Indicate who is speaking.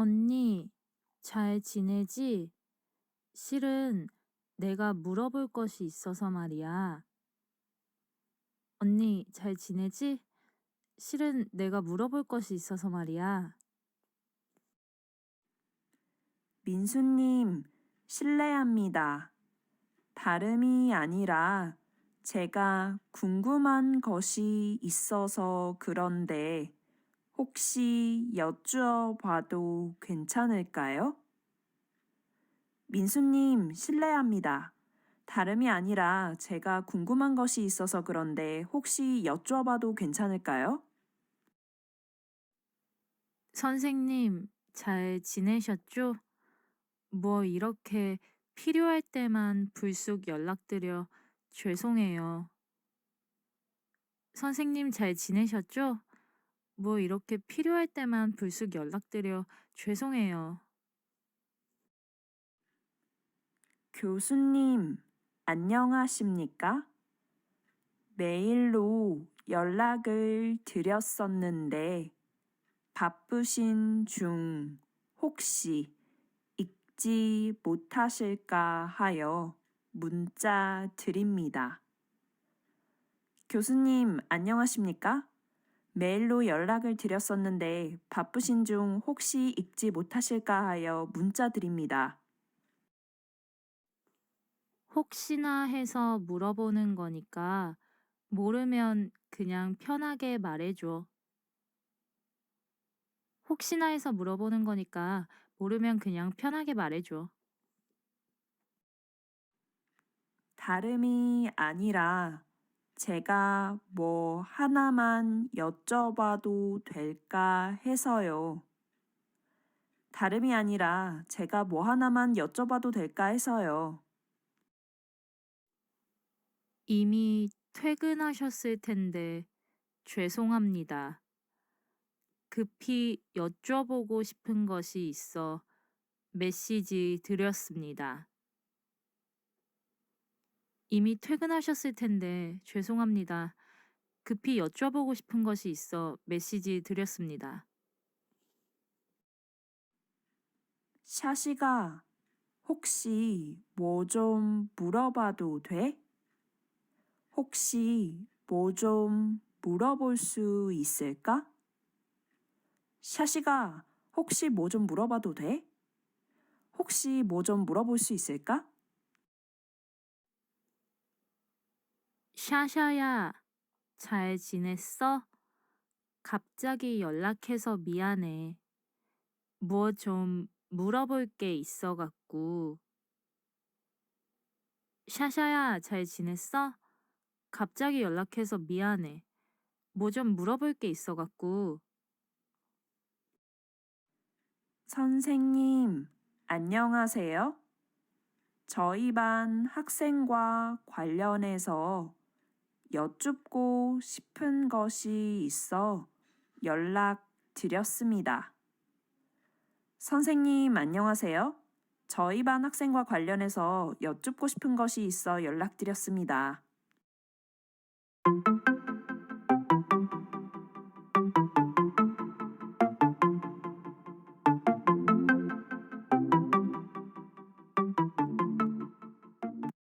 Speaker 1: 언니, 잘 지내지? 실은 내가 물어볼 것이 있어서 말이야. 언니, 잘 지내지? 실은 내가 물어볼 것이 있어서 말이야.
Speaker 2: 민수님, 실례합니다. 다름이 아니라 제가 궁금한 것이 있어서 그런데 혹시 여쭈어봐도 괜찮을까요? 민수님, 실례합니다. 다름이 아니라 제가 궁금한 것이 있어서 그런데 혹시 여쭈어봐도 괜찮을까요?
Speaker 1: 선생님, 잘 지내셨죠? 뭐 이렇게 필요할 때만 불쑥 연락드려 죄송해요. 선생님 잘 지내셨죠? 뭐 이렇게 필요할 때만 불쑥 연락드려 죄송해요.
Speaker 2: 교수님, 안녕하십니까? 메일로 연락을 드렸었는데 바쁘신 중 혹시 읽지 못하실까 하여 문자 드립니다. 교수님, 안녕하십니까? 메일로 연락을 드렸었는데 바쁘신 중 혹시 읽지 못하실까 하여 문자 드립니다.
Speaker 1: 혹시나 해서 물어보는 거니까 모르면 그냥 편하게 말해줘. 혹시나 해서 물어보는 거니까 모르면 그냥 편하게 말해줘.
Speaker 2: 다름이 아니라 제가 뭐 하나만 여쭤봐도 될까 해서요. 다름이 아니라 제가 뭐 하나만 여쭤봐도 될까 해서요.
Speaker 1: 이미 퇴근하셨을 텐데 죄송합니다. 급히 여쭤보고 싶은 것이 있어 메시지 드렸습니다. 이미 퇴근하셨을 텐데 죄송합니다. 급히 여쭤보고 싶은 것이 있어 메시지 드렸습니다.
Speaker 2: 샤시가 혹시 뭐 좀 물어봐도 돼? 혹시 뭐 좀 물어볼 수 있을까? 샤시가 혹시 뭐 좀 물어봐도 돼? 혹시 뭐 좀 물어볼 수 있을까?
Speaker 1: 샤샤야, 잘 지냈어? 갑자기 연락해서 미안해. 뭐 좀 물어볼 게 있어갖고. 샤샤야, 잘 지냈어? 갑자기 연락해서 미안해. 뭐 좀 물어볼 게 있어갖고.
Speaker 2: 선생님, 안녕하세요. 저희 반 학생과 관련해서 여쭙고 싶은 것이 있어 연락 드렸습니다. 선생님, 안녕하세요. 저희 반 학생과 관련해서 여쭙고 싶은 것이 있어 연락드렸습니다.